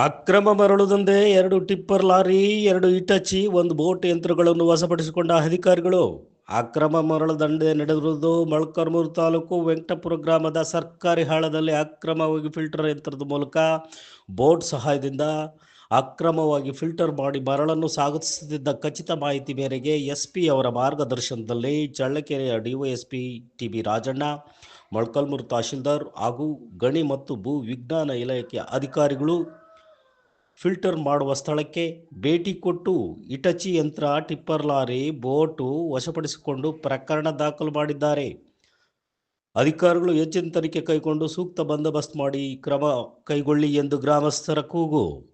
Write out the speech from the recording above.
ಅಕ್ರಮ ಮರಳು ದಂಧೆ ಎರಡು ಟಿಪ್ಪರ್ ಲಾರಿ, ಎರಡು ಇಟಚಿ, ಒಂದು ಬೋಟ್ ಯಂತ್ರಗಳನ್ನು ವಶಪಡಿಸಿಕೊಂಡ ಅಧಿಕಾರಿಗಳು. ಅಕ್ರಮ ಮರಳು ದಂಡೆ ನಡೆದಿರುವುದು ಮೊಳಕಾಲ್ಮೂರು ತಾಲೂಕು ವೆಂಕಟಪುರ ಗ್ರಾಮದ ಸರ್ಕಾರಿ ಹಾಳದಲ್ಲಿ ಅಕ್ರಮವಾಗಿ ಫಿಲ್ಟರ್ ಯಂತ್ರದ ಮೂಲಕ ಬೋಟ್ ಸಹಾಯದಿಂದ ಅಕ್ರಮವಾಗಿ ಫಿಲ್ಟರ್ ಮಾಡಿ ಮರಳನ್ನು ಸಾಗಿಸುತ್ತಿದ್ದ ಖಚಿತ ಮಾಹಿತಿ ಮೇರೆಗೆ ಎಸ್ಪಿ ಅವರ ಮಾರ್ಗದರ್ಶನದಲ್ಲಿ ಚಳ್ಳಕೆರೆಯ DYSP T B Rajanna, Molakalmuru tahsildar ಹಾಗೂ ಗಣಿ ಮತ್ತು ಭೂ ವಿಜ್ಞಾನ ಇಲಾಖೆಯ ಅಧಿಕಾರಿಗಳು ಫಿಲ್ಟರ್ ಮಾಡುವ ಸ್ಥಳಕ್ಕೆ ಭೇಟಿ ಕೊಟ್ಟು ಇಟಚಿ ಯಂತ್ರ, ಟಿಪ್ಪರ್ ಲಾರಿ, ಬೋಟು ವಶಪಡಿಸಿಕೊಂಡು ಪ್ರಕರಣ ದಾಖಲು ಮಾಡಿದ್ದಾರೆ. ಅಧಿಕಾರಿಗಳು ಹೆಚ್ಚಿನ ತನಿಖೆ ಕೈಗೊಂಡು ಸೂಕ್ತ ಬಂದೋಬಸ್ತ್ ಮಾಡಿ ಕ್ರಮ ಕೈಗೊಳ್ಳಿ ಎಂದು ಗ್ರಾಮಸ್ಥರ ಕೂಗು.